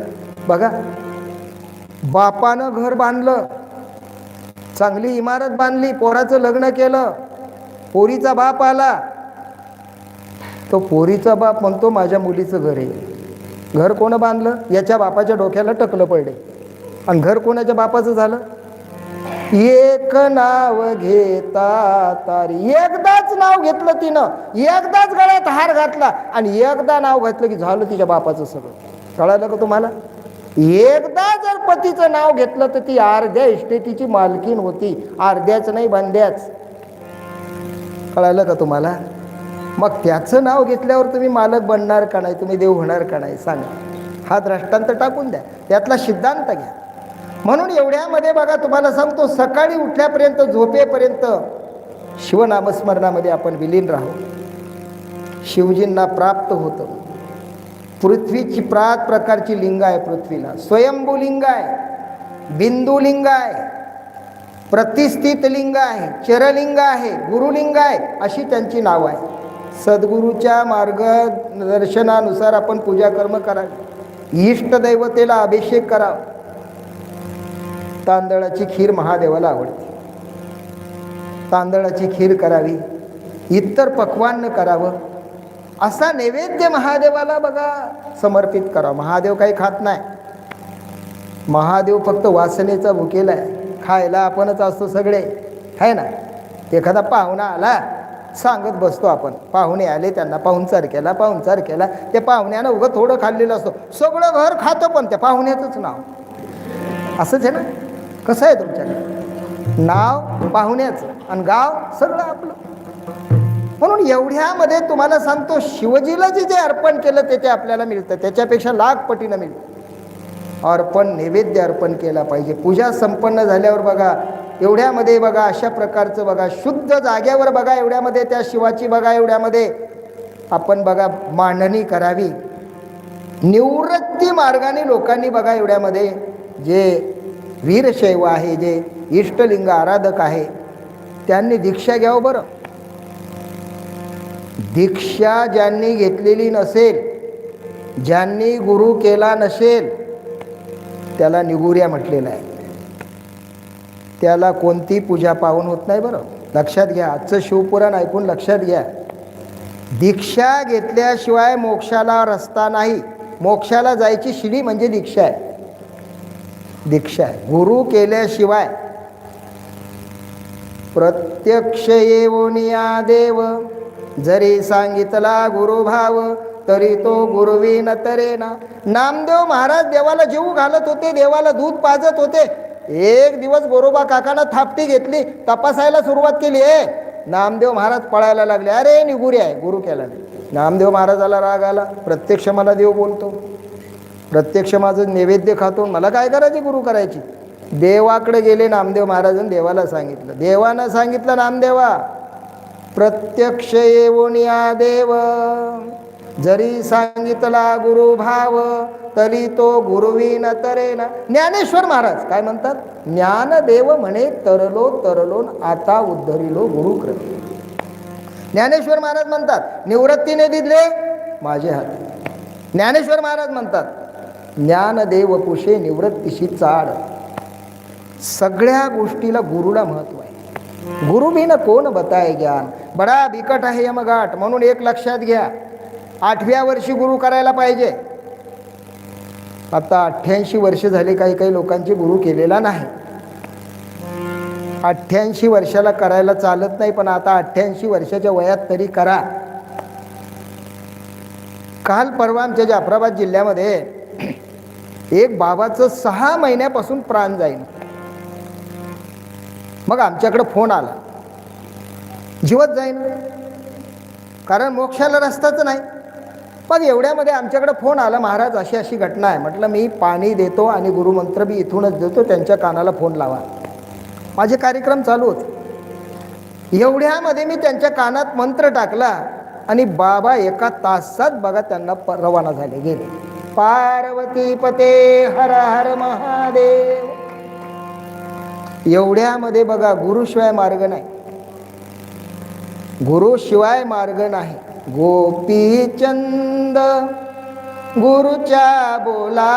तर बघा. बापानं घर बांधलं. चांगली इमारत बांधली. पोराचं लग्न केलं. पोरीचा बाप आला. तो पोरीचा बाप म्हणतो माझ्या मुलीचं घर आहे. घर कोणं बांधलं? याच्या बापाच्या डोक्याला टकलं पडले. आणि घर कोणाच्या बापाचं झालं? एक नाव घेता तारी. एकदाच नाव घेतलं तिनं. एकदाच गळ्यात हार घातला. आणि एकदा नाव घातलं की झालं तिच्या बापाचं सगळं. कळालं का तुम्हाला? एकदा जर पतीचं नाव घेतलं तर ती अर्ध्या इस्टेटीची मालकीन होती. अर्ध्याच नाही बंद्याच कळालं का तुम्हाला? मग त्याचं नाव घेतल्यावर तुम्ही मालक बनणार का नाही? तुम्ही देव होणार का नाही? सांगा. हा दृष्टांत टाकून द्या. त्यातला सिद्धांत घ्या. म्हणून एवढ्यामध्ये बघा तुम्हाला सांगतो सकाळी उठल्यापर्यंत झोपेपर्यंत शिवनामस्मरणामध्ये आपण विलीन राहू. शिवजींना प्राप्त होतं. पृथ्वीची प्रात प्रकारची लिंग आहे पृथ्वीला. स्वयंभू लिंग आहे बिंदू लिंग आहे प्रतिष्ठित लिंग आहे चरलिंग आहे गुरुलिंग आहे अशी त्यांची नावं आहे सद्गुरूच्या मार्गदर्शनानुसार आपण पूजा कर्म करावी. इष्टदैवतेला अभिषेक करावा. तांदळाची खीर महादेवाला आवडते. तांदळाची खीर करावी. इतर पक्वान्न करावं. असा नैवेद्य महादेवाला बघा समर्पित करा. महादेव काही खात नाही. महादेव फक्त वासनेचा भुकेला आहे. खायला आपणच असतो सगळे. आहे ना? एखादा पाहुणा आला सांगत बसतो आपण. पाहुणे आले त्यांना पाहुणचार केला पाहुणचार केला. त्या पाहुण्यानं उगं थोडं खाल्लेलं असतो. सगळं घर खातं पण त्या पाहुण्याचंच नाव. असंच आहे ना? कसं आहे तुमच्याकडे? नाव पाहुण्याचं. आणि गाव सगळं आपलं. म्हणून एवढ्यामध्ये तुम्हाला सांगतो शिवजीला जे जे अर्पण केलं ते ते आपल्याला मिळतं. त्याच्यापेक्षा लाख पटीनं मिळतं. अर्पण नैवेद्य अर्पण केला पाहिजे. पूजा संपन्न झाल्यावर बघा एवढ्यामध्ये बघा अशा प्रकारचं बघा शुद्ध जाग्यावर बघा एवढ्यामध्ये त्या शिवाची बघा एवढ्यामध्ये. आपण बघा मांडणी करावी. निवृत्ती मार्गाने लोकांनी बघा एवढ्यामध्ये जे वीरशैव आहे जे इष्टलिंग आराधक आहे त्यांनी दीक्षा घ्यावं बरं. दीक्षा ज्यांनी घेतलेली नसेल ज्यांनी गुरु केला नसेल त्याला निगुऱ्या म्हटलेलं आहे त्याला कोणती पूजा पाहून होत नाही बरं? लक्षात घ्या आजचं शिवपुराण ऐकून लक्षात घ्या. दीक्षा घेतल्याशिवाय मोक्षाला रस्ता नाही. मोक्षाला जायची शिडी म्हणजे दीक्षा आहे. दीक्षा आहे. गुरु केल्याशिवाय प्रत्यक्ष येऊन या देव. जरी सांगितला गुरुभाव तरी तो गुरुवी न तरेना. नामदेव महाराज देवाला जीव घालत होते देवाला दूध पाजत होते. एक दिवस गोरोबा काकानं थापटी घेतली तपासायला सुरुवात केली ए नामदेव महाराज पळायला लागले. अरे निगुरी आहे. गुरु केला. नामदेव महाराजाला राग आला. प्रत्यक्ष मला देव बोलतो. प्रत्यक्ष माझं नैवेद्य खातो. मला काय करायची गुरु करायची? देवाकडे गेले नामदेव महाराजांनी देवाला सांगितलं. देवानं सांगितलं नामदेवा प्रत्यक्ष येऊन या देव जरी सांगितला गुरु भाव तरी तो गुरुवी न ज्ञानेश्वर महाराज काय म्हणतात? ज्ञानदेव म्हणे तरलो तरलो आता उद्धरिलो गुरु ज्ञानेश्वर महाराज म्हणतात निवृत्तीने दिले माझे हात. ज्ञानेश्वर महाराज म्हणतात ज्ञानदेव कुशे निवृत्तीशी चाड. सगळ्या गोष्टीला गुरुला महत्त्व आहे. गुरुबीन कोण बताय ज्ञान? बडा बिकट आहे यमघाट म्हणून एक लक्षात घ्या. आठव्या वर्षी गुरु करायला पाहिजे. आता अठ्ठ्याऐंशी वर्ष झाले काही काही लोकांचे गुरु केलेला नाही. अठ्ठ्याऐंशी वर्षाला करायला चालत नाही पण आता अठ्ठ्याऐंशी वर्षाच्या वयात तरी करा. काल परवा आमच्या जाफराबाद जिल्ह्यामध्ये एक बाबाचं सहा महिन्यापासून प्राण जाईल मग आमच्याकडे फोन आला. जीवत जाईन. कारण मोक्षाला रस्ताच नाही. मग एवढ्यामध्ये आमच्याकडे फोन आला महाराज अशी अशी घटना आहे. म्हटलं मी पाणी देतो आणि गुरुमंत्र मी इथूनच देतो त्यांच्या कानाला फोन लावा. माझे कार्यक्रम चालू होते. एवढ्यामध्ये मी त्यांच्या कानात मंत्र टाकला आणि बाबा एका तासात बघा त्यांना रवाना झाले गेले. पार्वती पते हर हर महादेव. एवढ्यामध्ये बघा गुरुशिवाय मार्ग नाही. गुरुशिवाय मार्ग नाही. गोपीचंद गुरुच्या बोला